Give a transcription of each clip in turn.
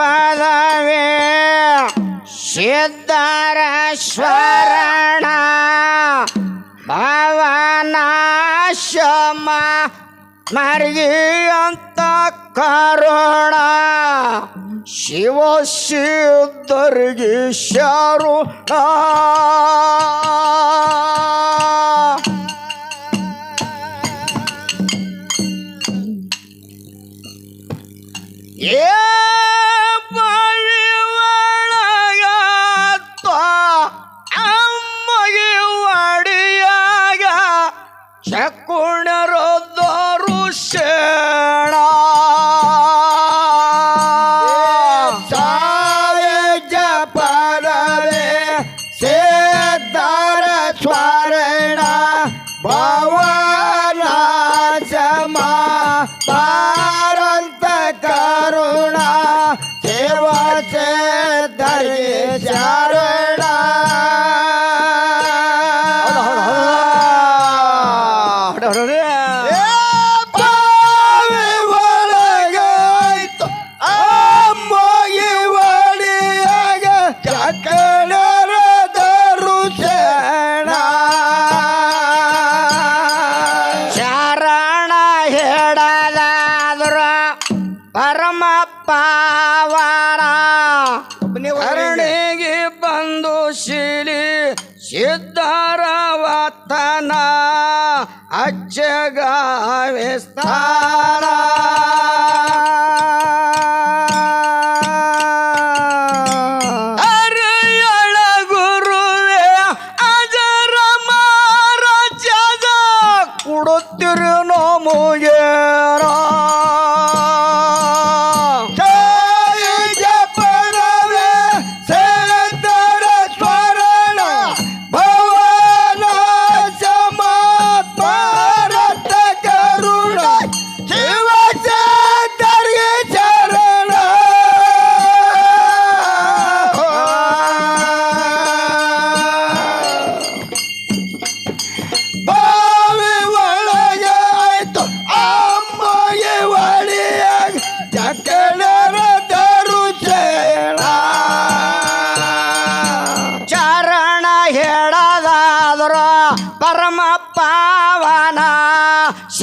ಪದವೇ ಸಿದ್ಧರ ಶರಣ ಭವನಾಶಮ ಮರ್ಗಿಯಂತ ಕರುಣ ಶಿವ ಸಿದ್ಧರಿಗೆ ಶರುಣ ತಳಿ ಚಾರಣ ಪರಮ ಪಾವಾ ಮತ್ತನ ಅಜ್ಜಗ ವಿಸ್ತಾರ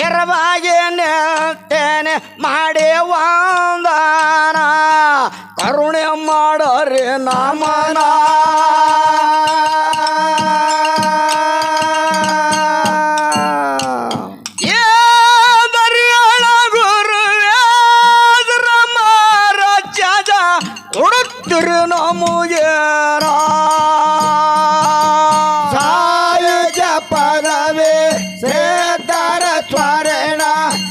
ನೇರವಾಗಿ ನೇತೇನೆ ಮಾಡೇವಾಂದಾನ ಕರುಣೆ ಮಾಡರೆ ನಾಮ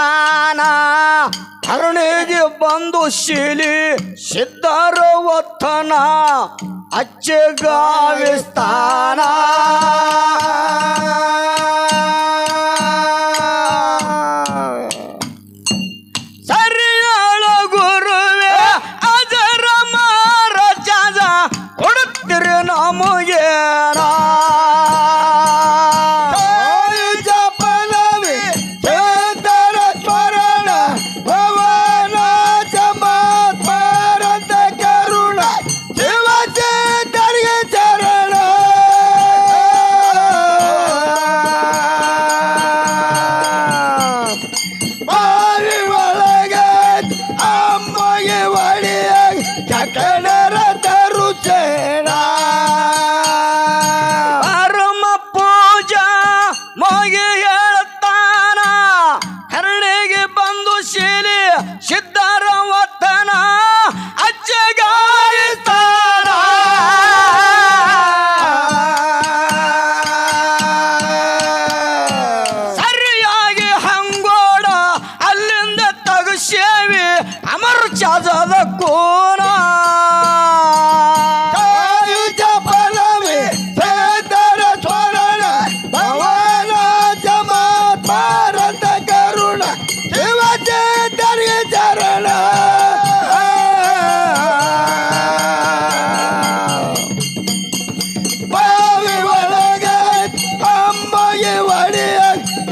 ತಾನ. ಧರಣಿಗೆ ಬಂದು ಶಿಲಿ ಸಿದ್ಧರ ಒತ್ತನ ಅಚ್ಚಗಾವಿಸ್ತಾನ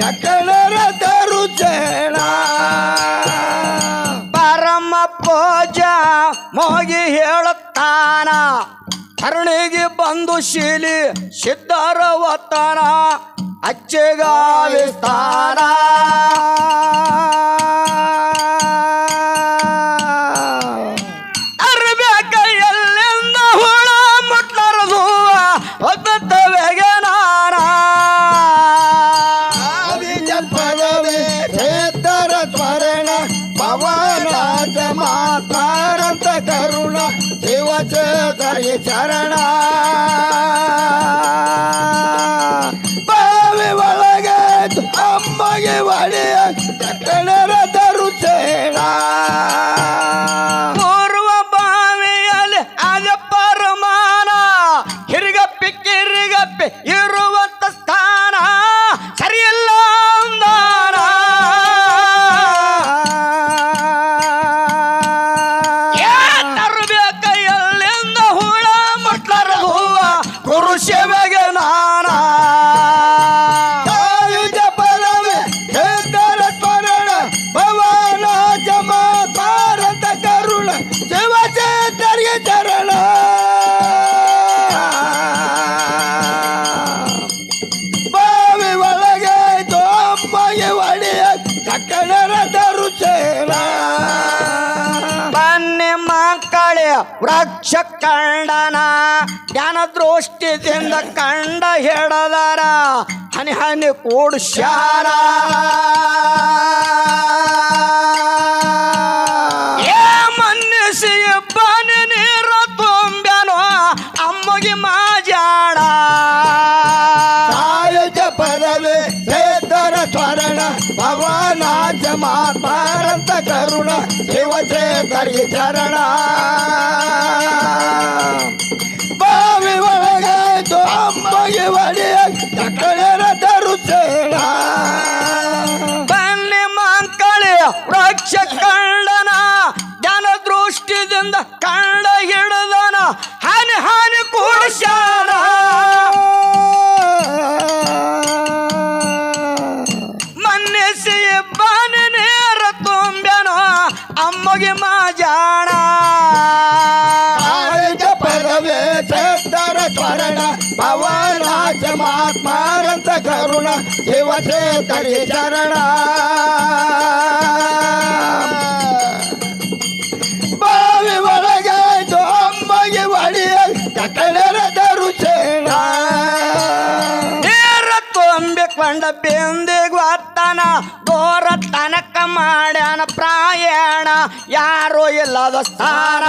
ಸಕಲರತರು ಚೇಣ ಪರಮ ಪೂಜಾ ಮೋಗಿ ಹೇಳುತ್ತಾನ. ಧರಣಿಗೆ ಬಂದು ಶೀಲಿ ಸಿದ್ಧರ ಒತ್ತಾನ ಅಚ್ಚೆಗಾವಿಸ್ತಾನ. ಬಾವಿ ಒಳಗೆ ಅಮ್ಮಗೆ ಒಡೆಯ ಕಕ್ಕಣರ ತರುಚೇಣ ಬನ್ನಿ ಮಕ್ಕಳೇ, ವೃಕ್ಷ ಕಂಡನ, ಜ್ಞಾನ ದೃಷ್ಟಿದಿಂದ ಕಂಡ ಹಿಡದಾರ ಹನಿ ಹನಿ ಕೂಡ್ಸ್ಯಾರ. ಶಿವಚೇತರಿಗೆ ಚರಣ ಭವನಾಥ ಮಾತ್ಮಾರಂತ ಕರುಣ ಶಿವಚೇತರಿ ಚರಣ ಬಾವಿ ಒಳಗೆ ಅಮ್ಮಗೆ ಒಡೆಯ ಕಟ್ಟಣರ ತರುಚೇಣ ನೀರ ತುಂಬಿಕೊಂಡ ಬಿಂದಿಗೆ ಒತ್ತನ ದೂರ ತನಕ ಮಾಡ್ಯಾನ ಪ್ರಾಯಣ, ಯಾರೋ ಇಲ್ಲದ ಸ್ಥಾನ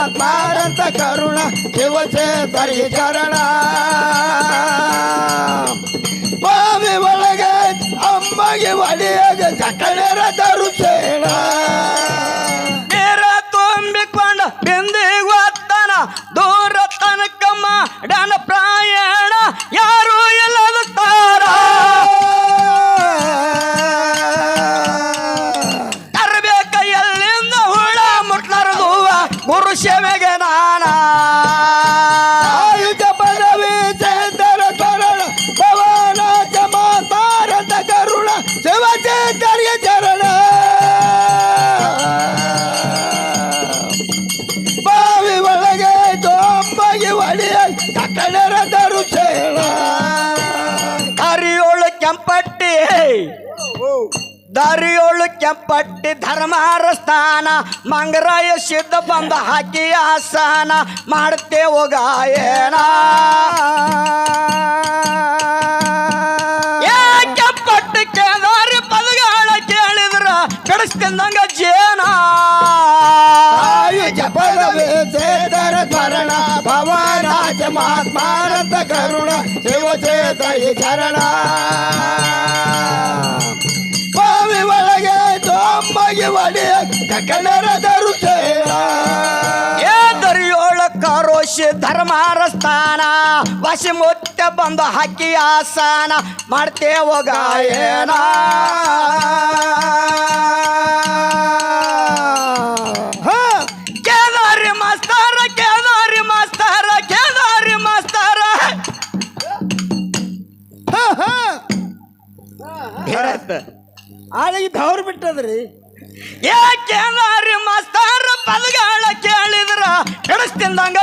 ಭವನಾಥ ಮಾತ್ಮಾರಂತ ಕರುಣ ಶಿವಚೇತರಿ ಚರಣ ಬಾವಿ ಒಳಗೆ ಅಮ್ಮಗೆ ಒಡೆಯಾಗ ಕಟ್ಟಣರ ತರುಚೇಣ ದಾರಿಯೋಳು ಕೆಂಪಟ್ಟಿ ಧರ್ಮಾರ ಸ್ಥಾನ, ಮಂಗರಾಯ ಸಿದ್ಧ ಬಂದ ಹಾಕಿ ಆಸನ ಮಾಡುತ್ತೆ ಗಾಯನ ಕೆಂಪಟ್ಟಿ ಕೇದಾರಿ ಪದಗಾಳ ಕೇಳಿದ್ರ, ಕಡಿಸ್ತಿಂದಂಗ ಜೇನ. ಚೇತರ ತ್ವರಣ ಭವನಾಥ ಮಾತ್ಮಾರಂತ ಕರುಣ, ಶಿವ ಚೇತ ಬಾವಿ ಒಳಗೆ ಒಳಗೆ ಒಡೆಯ ಕನ್ನಡದರು ಏ ದರಿಯೋಳ ಕಾರೋಶಿ ಧರ್ಮಾರಸ್ಥಾನ ವಾಸಿ ಮುತ್ತ ಬಂದು ಹಾಕಿ ಆಸಾನ ಮಾಡ್ತೇವ ಗಾಯನ. ಕೇದಾರಿ ಮಾಸ್ತಾರ ಕೇದಾರಿ ಮಾಸ್ತಾರ ಕೇದಾರಿ ಮಾಸ್ತಾರ. ಆಳಿಗೆ ದವ್ರ ಬಿಟ್ಟದ್ರಿ. ಯಾಕೆ ಮಾಸ್ತಾರ ಬದುಗಾಳ ಕೇಳಿದ್ರ? ಕೆಡಿಸ್ತಿಂದಂಗ